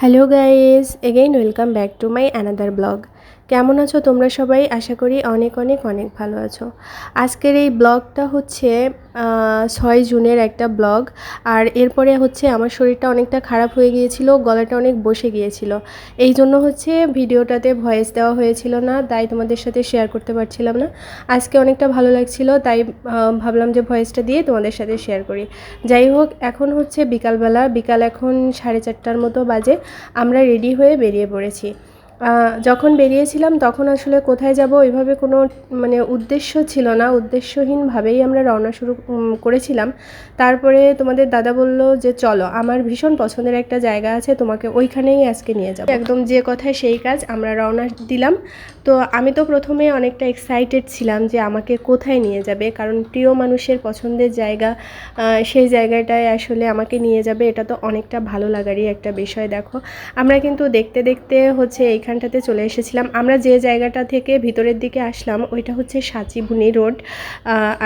hello guys again welcome back to my another blog কেমন আছো তোমরা সবাই? আশা করি অনেক অনেক অনেক ভালো আছো। আজকের এই ব্লগটা হচ্ছে ছয় জুনের একটা ব্লগ। আর এরপরে হচ্ছে আমার শরীরটা অনেকটা খারাপ হয়ে গিয়েছিল, গলাটা অনেক বসে গিয়েছিল। এই জন্য হচ্ছে ভিডিওটাতে ভয়েস দেওয়া হয়েছিল না, তাই তোমাদের সাথে শেয়ার করতে পারছিলাম না। আজকে অনেকটা ভালো লাগছিল, তাই ভাবলাম যে ভয়েসটা দিয়ে তোমাদের সাথে শেয়ার করি। যাই হোক, এখন হচ্ছে বিকালবেলা, বিকাল এখন সাড়ে চারটার মতো বাজে। আমরা রেডি হয়ে বেরিয়ে পড়েছি। যখন বেরিয়েছিলাম তখন আসলে কোথায় যাব ওইভাবে কোনো মানে উদ্দেশ্য ছিল না। উদ্দেশ্যহীনভাবেই আমরা রওনা শুরু করেছিলাম। তারপরে তোমাদের দাদা বলল যে, চলো, আমার ভীষণ পছন্দের একটা জায়গা আছে, তোমাকে ওইখানেই আজকে নিয়ে যাব। একদম যে কথায় সেই কাজ আমরা রওনা দিলাম। তো আমি তো প্রথমে অনেকটা এক্সাইটেড ছিলাম যে, আমাকে কোথায় নিয়ে যাবে? কারণ প্রিয় মানুষের পছন্দের জায়গা সেই জায়গাটায় আসলে আমাকে নিয়ে যাবে, এটা তো অনেকটা ভালো লাগারই একটা বিষয়, দেখো। আমরা কিন্তু দেখতে দেখতে হচ্ছে এইখানটাতে চলে এসেছিলাম। আমরা যে জায়গাটা থেকে ভিতরের দিকে আসলাম, ওইটা হচ্ছে সাচিবুনি রোড।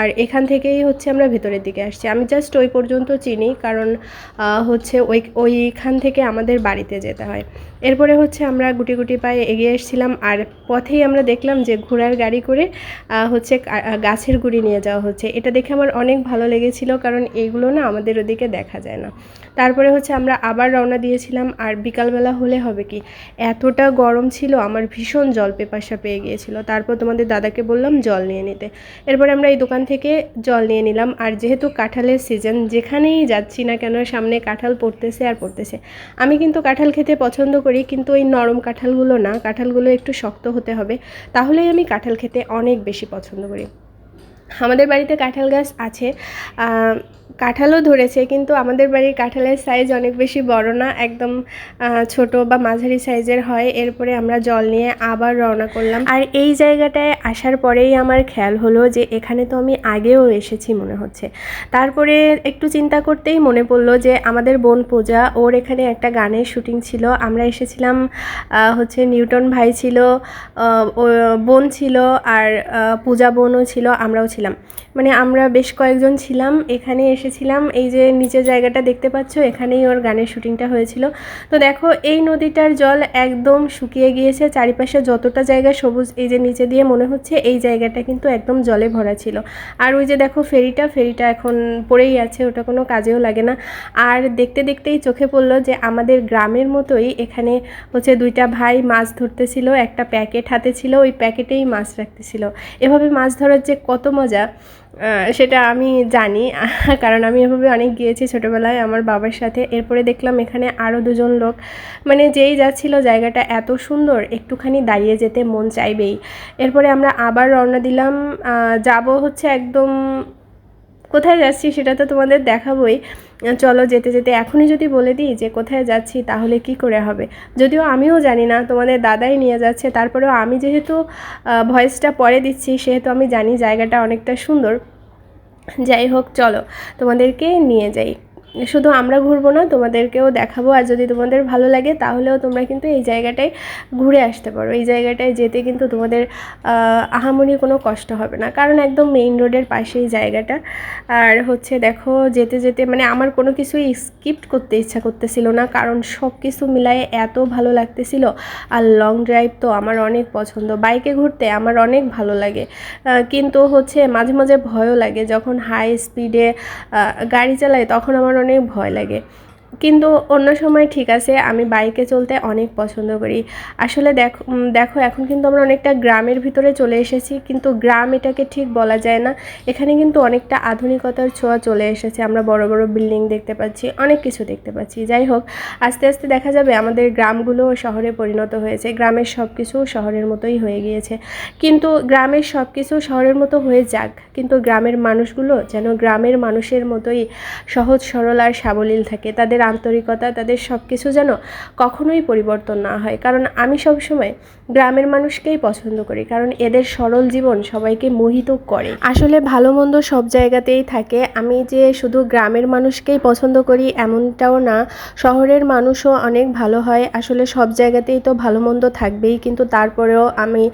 আর এখান থেকেই হচ্ছে আমরা ভেতরের দিকে আসছি। আমি জাস্ট ওই পর্যন্ত চিনি, কারণ হচ্ছে ওই, ওইখান থেকে আমাদের বাড়িতে যেতে হয়। এরপরে হচ্ছে আমরা গুটি গুটি পায়ে এগিয়ে এসেছিলাম, আর পথেই আমরা দেখলাম যে ঘোড়ার গাড়ি করে হচ্ছে গাছের গুড়ি নিয়ে যাওয়া হচ্ছে। এটা দেখে আমার অনেক ভালো লেগেছিল, কারণ এইগুলো না আমাদের ওদিকে দেখা যায় না। তারপরে হচ্ছে আমরা আবার রওনা দিয়েছিলাম, আর বিকালবেলা হলে হবে কি? এতটা গরম ছিল, আমার ভীষণ জল পেপাসা পেয়ে গিয়েছিল। তারপর তোমাদের দাদাকে বললাম, জল নিয়ে নিতে। এরপরে আমরা এই দোকান থেকে জল নিয়ে নিলাম। আর যেহেতু কাঁঠালের সিজন যেখানেই যাচ্ছি না কেন, সামনে কাঁঠাল পড়তেছে আর পড়তেছে। আমি কিন্তু কাঁঠাল খেতে পছন্দ করি, কিন্তু এই নরম কাঁঠালগুলো না, কাঁঠালগুলো একটু শক্ত হতে হবে। তাহলেই আমি কাঁঠাল খেতে অনেক বেশি পছন্দ করি। আমাদের বাড়িতে কাঁঠাল গাছ আছে। কাঁঠালও ধরেছে, কিন্তু আমাদের বাড়ির কাঁঠালের সাইজ অনেক বেশি বড় না, একদম ছোট বা মাঝারি সাইজের হয়। এরপরে আমরা জল নিয়ে আবার রওনা করলাম। আর এই জায়গাটায় আসার পরেই আমার খেয়াল হলো যে এখানে তো আমি আগেও এসেছি মনে হচ্ছে। তারপরে একটু চিন্তা করতেই মনে পড়ল যে আমাদের বোন পূজা, ওর এখানে একটা গানের শুটিং ছিল। আমরা এসেছিলাম হচ্ছে নিউটন ভাই ছিল বোন ছিল, আর পূজা বোনও ছিল, আমরাও ছিলাম। মানে আমরা বেশ কয়েকজন ছিলাম, এখানে এসেছিলাম। এই যে নিচের জায়গাটা দেখতে পাচ্ছ, এখানেই ওর গানের শুটিংটা হয়েছিল। তো দেখো, এই নদীটার জল একদম শুকিয়ে গিয়েছে। চারিপাশে যতটা জায়গা সবুজ, এই যে নিচে দিয়ে মনে হচ্ছে এই জায়গাটা কিন্তু একদম জলে ভরা ছিল। আর ওই যে দেখো ফেরিটা ফেরিটা এখন পড়েই আছে, ওটা কোনো কাজেও লাগে না। আর দেখতে দেখতেই চোখে পড়ল যে আমাদের গ্রামের মতোই এখানে হচ্ছে দুইটা ভাই মাছ ধরতেছিল, একটা প্যাকেট হাতে ছিল, ওই প্যাকেটেই মাছ রাখতেছিল। এভাবে মাছ ধরার যে কত মজা আহ, সেটা আমি জানি কারণ আমি এভাবে অনেক গিয়েছি ছোটোবেলায় আমার বাবার সাথে। এরপরে দেখলাম এখানে আরও দুজন লোক। মানে যেই যাচ্ছিল জায়গাটা এত সুন্দর একটুখানি দাঁড়িয়ে যেতে মন চাইবেই। এরপরে আমরা আবার রওনা দিলাম যাব হচ্ছে একদম কোথায় যাচ্ছি সেটা তো তোমাদের দেখাবোই। চলো যেতে যেতে এখনই যদি বলে দিই যে কোথায় যাচ্ছি তাহলে কি করে হবে? যদিও আমিও জানি না, তোমাদের দাদাই নিয়ে যাচ্ছে, তারপরেও আমি যেহেতু ভয়েসটা পরে দিচ্ছি, সেহেতু আমি জানি জায়গাটা অনেকটা সুন্দর। যাই হোক, চলো তোমাদেরকে নিয়ে যাই। শুধু আমরা ঘুরবো না তোমাদেরকেও দেখাবো। আর যদি তোমাদের ভালো লাগে তাহলেও তোমরা কিন্তু এই জায়গাটায় ঘুরে আসতে পারো। এই জায়গাটায় যেতে কিন্তু তোমাদের আহ, আহামরি কোনো কষ্ট হবে না। কারণ একদম মেইন রোডের পাশেই জায়গাটা। আর হচ্ছে দেখো যেতে যেতে মানে আমার কোনো কিছুই স্কিপ করতে ইচ্ছা করতেছিল না। কারণ সব কিছু মিলায়ে এত ভালো লাগতেছিল। আর লং ড্রাইভ তো আমার অনেক পছন্দ। বাইকে ঘুরতে আমার অনেক ভালো লাগে। কিন্তু হচ্ছে মাঝে মাঝে ভয়ও লাগে। যখন হাই স্পিডে গাড়ি চালাই তখন আমার অনেক ভয় লাগে। কিন্তু অন্য সময় ঠিক আছে, আমি বাইকে চলতে অনেক পছন্দ করি। আসলে দেখো দেখো এখন কিন্তু আমরা অনেকটা গ্রামের ভিতরে চলে এসেছি, কিন্তু গ্রাম এটাকে ঠিক বলা যায় না। এখানে কিন্তু অনেকটা আধুনিকতার ছোঁয়া চলে এসেছে, আমরা বড় বড় বিল্ডিং দেখতে পাচ্ছি, অনেক কিছু দেখতে পাচ্ছি। যাই হোক, আস্তে আস্তে দেখা যাবে আমাদের গ্রামগুলো শহরে পরিণত হয়েছে, গ্রামের সব কিছু শহরের মতোই হয়ে গিয়েছে। কিন্তু গ্রামের সব কিছু শহরের মতো হয়ে যাক, কিন্তু গ্রামের মানুষগুলো যেন গ্রামের মানুষের মতোই সহজ, সরল আর সাবলীল থাকে, তাদের আন্তরিকতা তাদের সব কিছু যেন কখনোই পরিবর্তন না হয়। কারণ আমি সবসময় গ্রামের মানুষকেই পছন্দ করি, কারণ এদের সরল জীবন সবাইকে মোহিত করে। আসলে ভালো মন্দ সব জায়গাতেই থাকে। আমি যে শুধু গ্রামের মানুষকেই পছন্দ করি এমনটাও না। শহরের মানুষও অনেক ভালো হয়। আসলে সব জায়গাতেই তো ভালো মন্দ থাকবেই, কিন্তু তারপরেও আমি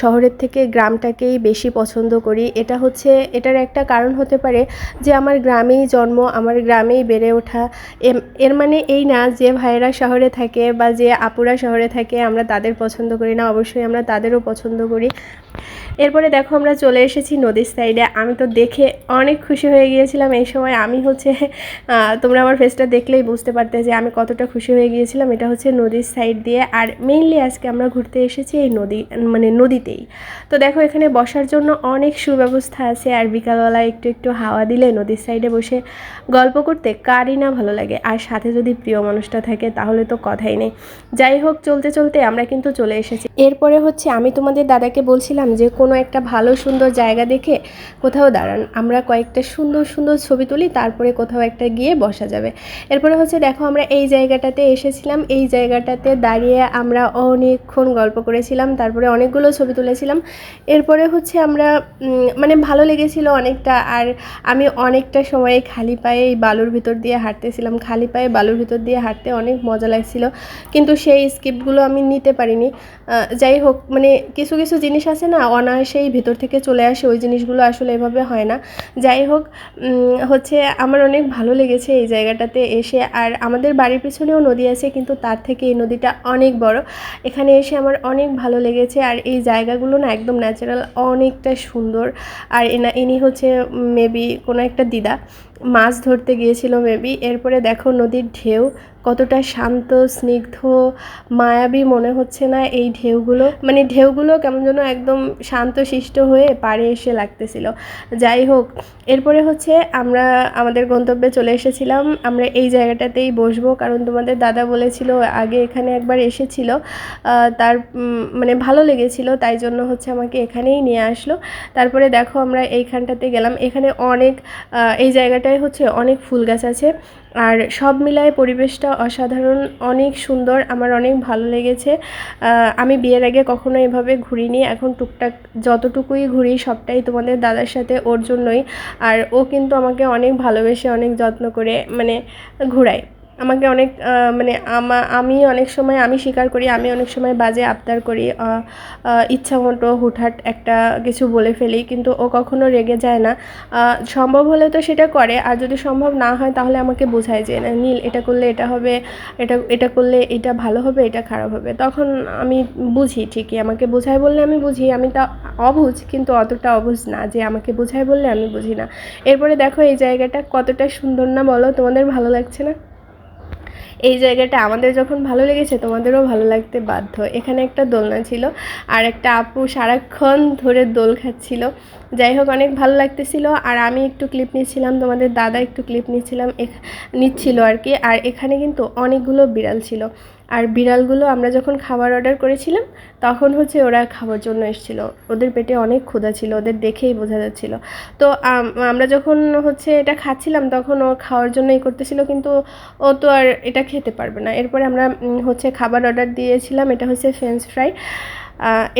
শহরের থেকে গ্রামটাকেই বেশি পছন্দ করি। এটা হচ্ছে, এটার একটা কারণ হতে পারে যে আমার গ্রামেই জন্ম, আমার গ্রামেই বেড়ে ওঠা। এর মানে এই না যে ভাইয়েরা শহরে থাকে বা যে আপুরা শহরে থাকে, আমরা তাদের পছন্দ করি না, অবশ্যই আমরা তাদেরও পছন্দ করি। এরপরে দেখো আমরা চলে এসেছি নদীর সাইডে আমি তো দেখে অনেক খুশি হয়ে গিয়েছিলাম এই সময়। আমি হচ্ছে তোমরা আমার ফেসটা দেখলেই বুঝতে পারতে যে আমি কতটা খুশি হয়ে গিয়েছিলাম। এটা হচ্ছে নদীর সাইড দিয়ে। আর মেইনলি আজকে আমরা ঘুরতে এসেছি এই নদী মানে নদীতেই। তো দেখো এখানে বসার জন্য অনেক সুব্যবস্থা আছে। আর বিকালবেলা একটু একটু হাওয়া দিলে নদীর সাইডে বসে গল্প করতে কারই না ভালো লাগে। আর সাথে যদি প্রিয় মানুষটা থাকে তাহলে তো কথাই নেই। যাই হোক, চলতে চলতে আমরা কিন্তু চলে এসেছি। এরপরে হচ্ছে আমি তোমাদের দাদাকে বলছিলাম যে, কোনো একটা ভালো সুন্দর জায়গা দেখে কোথাও দাঁড়ান। আমরা কয়েকটা সুন্দর সুন্দর ছবি তুলি, তারপরে কোথাও একটা গিয়ে বসা যাবে। এরপরে হচ্ছে দেখো, আমরা এই জায়গাটাতে এসেছিলাম। এই জায়গাটাতে দাঁড়িয়ে আমরা অনেকক্ষণ গল্প করেছিলাম, তারপরে অনেকগুলো ছবি তুলেছিলাম। এরপরে হচ্ছে আমরা মানে ভালো লেগেছিল অনেকটা। আর আমি অনেকটা সময় খালি পায়ে এই বালুর ভিতর দিয়ে হাঁটতেছিলাম। খালি পায়ে বালুর ভিতর দিয়ে হাঁটতে অনেক মজা লাগছিল। কিন্তু সেই স্কিপগুলো আমি নিতে পারিনি। যাই হোক মানে কিছু কিছু জিনিস আছে না, অনায়াসেই ভেতর থেকে চলে আসে, ওই জিনিসগুলো আসলে এভাবে হয় না। যাই হোক হচ্ছে আমার অনেক ভালো লেগেছে এই জায়গাটাতে এসে, আর আমাদের বাড়ির পিছনেও নদী আছে, কিন্তু তার থেকে এই নদীটা অনেক বড়। এখানে এসে আমার অনেক ভালো লেগেছে, আর এই জায়গাগুলো না একদম ন্যাচারাল অনেকটা সুন্দর। আর এনা, ইনি হচ্ছে মেবি কোনো একটা দিদা, মাছ ধরতে গিয়েছিল মেবি এরপরে দেখো নদীর ঢেউ কতটা শান্ত, স্নিগ্ধ, মায়াবী মনে হচ্ছে না এই ঢেউগুলো? মানে ঢেউগুলো কেমন যেন একদম শান্ত শিষ্ট হয়ে পাড়ে এসে লাগতেছিল। যাই হোক, এরপরে হচ্ছে আমরা, আমাদের গন্তব্যে চলে এসেছিলাম। আমরা এই জায়গাটাতেই বসবো, কারণ তোমাদের দাদা বলেছিল আগে এখানে একবার এসেছিল। তার মানে ভালো লেগেছিল, তাই জন্য হচ্ছে আমাকে এখানেই নিয়ে আসলো। তারপরে দেখো আমরা এইখানটাতে গেলাম। এখানে অনেক এই জায়গাটায় হচ্ছে অনেক ফুল গাছ আছে। আর সব মিলায় পরিবেশটা অসাধারণ, অনেক সুন্দর, আমার অনেক ভালো লেগেছে। আমি বিয়ের আগে কখনো এভাবে ঘুরিনি, এখন টুকটাক যতটুকুই ঘুরি সবটাই তোমাদের দাদার সাথে ওর জন্যই। আর ও কিন্তু আমাকে অনেক ভালোবেসে, অনেক যত্ন করে মানে ঘুরায়। আমাকে অনেক মানে আমা অনেক সময়, আমি স্বীকার করি, আমি অনেক সময় বাজে আবদার করি ইচ্ছা মতো হুটহাট একটা কিছু বলে ফেলি, কিন্তু ও কখনো রেগে যায় না। সম্ভব হলে তো সেটা করে, আর যদি সম্ভব না হয় তাহলে আমাকে বোঝায় যে, না, নীল, এটা করলে এটা হবে, এটা এটা করলে এটা ভালো হবে, এটা খারাপ হবে। তখন আমি বুঝি ঠিকই, আমাকে বোঝায় বললে আমি বুঝি, আমি তা অবুঝ, কিন্তু অতটা অবুঝ না যে, আমাকে বোঝায় বললে আমি বুঝি না। এরপরে দেখো এই জায়গাটা কতটা সুন্দর না বলো, তোমাদের ভালো লাগছে না? এই জায়গাটা আমাদের যখন ভালো লেগেছে, তোমাদেরও ভালো লাগতে বাধ্য। এখানে একটা দোলনা ছিল আর একটা আপু সারাক্ষণ ধরে দোল খাচ্ছিল। যাই হোক, অনেক ভালো লাগতেছিল আর আমি একটু ক্লিপ নিচ্ছিলাম, তোমাদের দাদা একটু ক্লিপ নিচ্ছিলাম নিচ্ছিল আর কি। আর এখানে কিন্তু অনেকগুলো বিড়াল ছিল। আর বিড়ালগুলো আমরা যখন খাবার অর্ডার করেছিলাম, তখন হচ্ছে ওরা খাওয়ার জন্য এসেছিল। ওদের পেটে অনেক ক্ষুধা ছিল, ওদের দেখেই বোঝা যাচ্ছিল। তো আমরা যখন হচ্ছে এটা খাচ্ছিলাম, তখন ও খাওয়ার জন্যই করতেছিল, কিন্তু ও তো আর এটা খেতে পারবে না। এরপরে আমরা হচ্ছে খাবার অর্ডার দিয়েছিলাম, এটা হচ্ছে ফ্রেঞ্চ ফ্রাই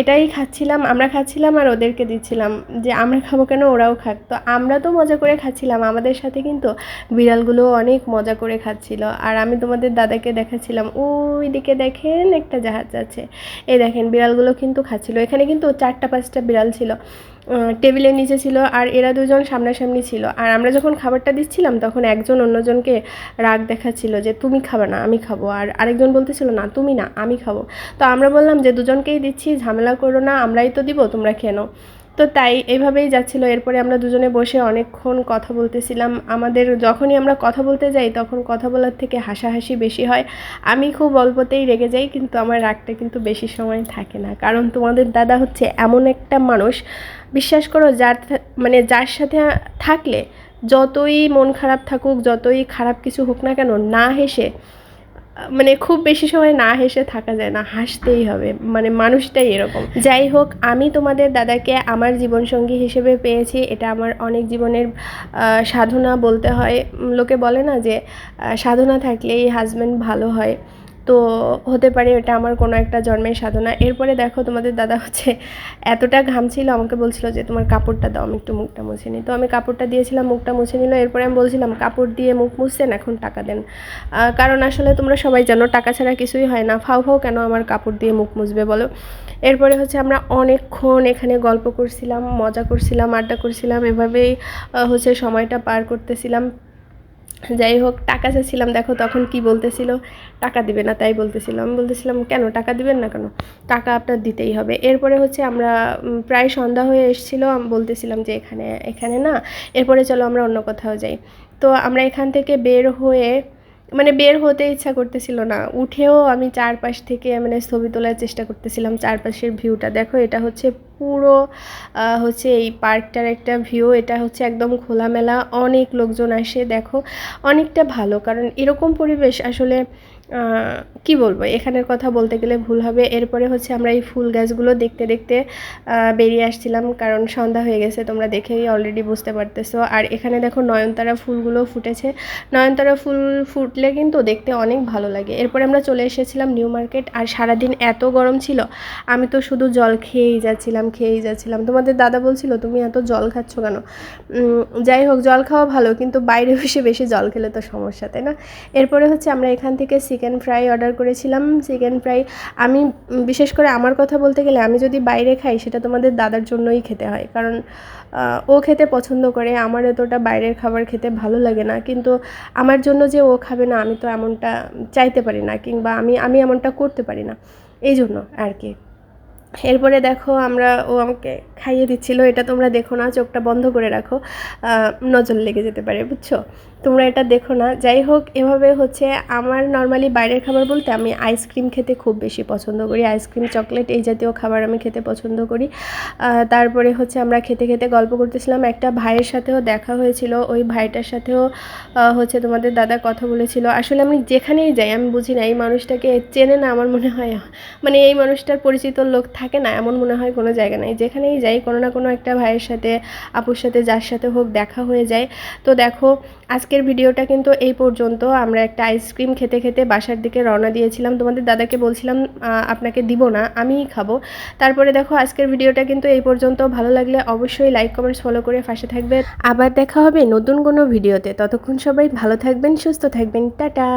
এটাই খাচ্ছিলাম, আমরা খাচ্ছিলাম আর ওদেরকে দিচ্ছিলাম যে আমরা খাব কেন ওরাও খাক। তো আমরা তো মজা করে খাচ্ছিলাম, আমাদের সাথে কিন্তু বিড়ালগুলো অনেক মজা করে খাচ্ছিল। আর আমি তোমাদের দাদাকে দেখাচ্ছিলাম ওই দিকে দেখেন একটা জাহাজ আছে। এই দেখেন, বিড়ালগুলো কিন্তু খাচ্ছিল। এখানে কিন্তু চারটা পাঁচটা বিড়াল ছিল। টেবিলের নিচে ছিল আর এরা দুজন সামনাসামনি ছিল। আর আমরা যখন খাবারটা দিচ্ছিলাম, তখন একজন অন্যজনকে রাগ দেখাচ্ছিল যে, তুমি খাবে না, আমি খাব। আর আরেকজন বলতেছিল, না, তুমি না, আমি খাব। তো আমরা বললাম যে, দুজনকেই দিচ্ছি, ঝামেলা করো না, আমরাই তো দিব, তোমরা খেনো তো তাই এভাবেই যাচ্ছিল। এরপরে আমরা দুজনে বসে অনেকক্ষণ কথা বলতেছিলাম। আমাদের যখনই আমরা কথা বলতে যাই, তখন কথা বলার থেকে হাসাহাসি বেশি হয়। আমি খুব অল্পতেই রেগে যাই, কিন্তু আমার রাগটা কিন্তু বেশি সময় থাকে না। কারণ তোমাদের দাদা হচ্ছে এমন একটা মানুষ বিশ্বাস করো, যার মানে যার সাথে থাকলে যতই মন খারাপ থাকুক, যতই খারাপ কিছু হোক না কেন, না হেসে মানে খুব বেশি সময় না হেসে থাকা যায় না, হাসতেই হবে। মানে মানুষটাই এরকম। যাই হোক, আমি তোমাদের দাদাকে আমার জীবনসঙ্গী হিসেবে পেয়েছি। এটা আমার অনেক জীবনের সাধনা বলতে হয়। লোকে বলে না যে সাধনা থাকলেই হাজব্যান্ড ভালো হয়। তো হতে পারে এটা আমার কোনো একটা জন্মের সাধনা। এরপরে দেখো তোমাদের দাদা হচ্ছে এতটা ঘামছিল আমাকে বলছিল যে তোমার কাপড়টা দাও, আমি একটু মুখটা মুছে নিই। তো আমি কাপড়টা দিয়েছিলাম, মুখটা মুছে নিল, এরপরে আমি বলছিলাম, কাপড় দিয়ে মুখ মুছছেন, এখন টাকা দেন। কারণ আসলে তোমরা সবাই জানো, টাকা ছাড়া কিছুই হয় না। ফাউ ফাউ কেন আমার কাপড় দিয়ে মুখ মুছবে বলো? এরপরে হচ্ছে আমরা অনেকক্ষণ এখানে গল্প করছিলাম, মজা করছিলাম, আড্ডা করছিলাম, এভাবেই হচ্ছে সময়টা পার করতেছিলাম। যাই হোক, টাকা চাইছিলাম, দেখো তখন কি বলতেছিল? টাকা দিবে না, তাই বলতেছিল। আমি বলতেছিলাম, কেন? টাকা দিবেন না কেন? টাকা আপনার দিতেই হবে। এরপরে হচ্ছে আমরা প্রায় সন্ধ্যা হয়ে এসেছিল, আমি বলতেছিলাম যে, এখানে এখানে না, এরপরে চলো আমরা অন্য কোথাও যাই। তো আমরা এখান থেকে বের হয়ে মানে বের হতে ইচ্ছা করতেছিল না। উঠেও আমি চারপাশ থেকে মানে ছবি তোলার চেষ্টা করতেছিলাম চারপাশের ভিউটা। দেখো, এটা হচ্ছে পুরো হচ্ছে এই পার্কটার একটা ভিউ। এটা হচ্ছে একদম খোলামেলা, অনেক লোকজন আসে। দেখো, অনেকটা ভালো। কারণ এরকম পরিবেশ আসলে কি বলব? এখানের কথা বলতে গেলে ভুল হবে। এরপরে হচ্ছে আমরা এই ফুল গাছগুলো দেখতে দেখতে বেরিয়ে আসছিলাম কারণ সন্ধ্যা হয়ে গেছে, তোমরা দেখেই অলরেডি বুঝতে পারতেছো। আর এখানে দেখো নয়নতারা ফুলগুলো ফুটেছে। নয়নতারা ফুল ফুটলে কিন্তু দেখতে অনেক ভালো লাগে। এরপরে আমরা চলে এসেছিলাম নিউ মার্কেট, আর সারাদিন এত গরম ছিল, আমি তো শুধু জল খেয়েই যাচ্ছিলাম খেয়েই যাচ্ছিলাম। তোমাদের দাদা বলছিল, তুমি এত জল খাচ্ছ কেন? যাই হোক, জল খাওয়া ভালো, কিন্তু বাইরে বসে বেশি জল খেলে তো সমস্যা, তাই না? এরপরে হচ্ছে আমরা এখান থেকে চিকেন ফ্রাই অর্ডার করেছিলাম। চিকেন ফ্রাই আমি বিশেষ করে আমার কথা বলতে গেলে আমি যদি বাইরে খাই, সেটা তোমাদের দাদার জন্যই খেতে হয়। কারণ ও খেতে পছন্দ করে, আমার এতটা বাইরের খাবার খেতে ভালো লাগে না। কিন্তু আমার জন্য যে ও খাবে না, আমি তো এমনটা চাইতে পারি না, কিংবা আমি আমি এমনটা করতে পারি না। এই জন্য আর কি। এরপরে দেখো, আমরা ও আমাকে খাইয়ে দিচ্ছিল। এটা তোমরা দেখো না, চোখটা বন্ধ করে রাখো। নজর লেগে যেতে পারে, বুঝছ? তোমরা এটা দেখো না। যাই হোক এভাবে হচ্ছে আমার নর্মালি বাইরের খাবার বলতে আমি আইসক্রিম খেতে খুব বেশি পছন্দ করি। আইসক্রিম চকলেট এই জাতীয় খাবার আমি খেতে পছন্দ করি। তারপরে হচ্ছে আমরা খেতে খেতে গল্প করতেছিলাম। একটা ভাইয়ের সাথেও দেখা হয়েছিল। ওই ভাইটার সাথেও হচ্ছে তোমাদের দাদা কথা বলেছিল। আসলে আমি যেখানেই যাই, আমি বুঝি না, এই মানুষটাকে চেনে না আমার মনে হয়। মানে এই মানুষটার পরিচিত লোক থাকে না, এমন মনে হয় কোনো জায়গা নাই। যেখানেই যাই, কোনো না কোনো একটা ভাইয়ের সাথে, আপুর সাথে, যার সাথে হোক দেখা হয়ে যায়। তো দেখো আজকের ভিডিওটা কিন্তু এই পর্যন্ত। আমরা একটা আইসক্রিম খেতে খেতে বাসার দিকে রওনা দিয়েছিলাম। তোমাদের দাদাকে বলছিলাম আপনাকে দিব না, আমিই খাব। তারপরে দেখো, আজকের ভিডিওটা কিন্তু এই পর্যন্ত। ভালো লাগলে অবশ্যই লাইক কমেন্টস ফলো করে ফাঁসে থাকবে আবার দেখা হবে নতুন কোনো ভিডিওতে। ততক্ষণ সবাই ভালো থাকবেন, সুস্থ থাকবেন। টাটা!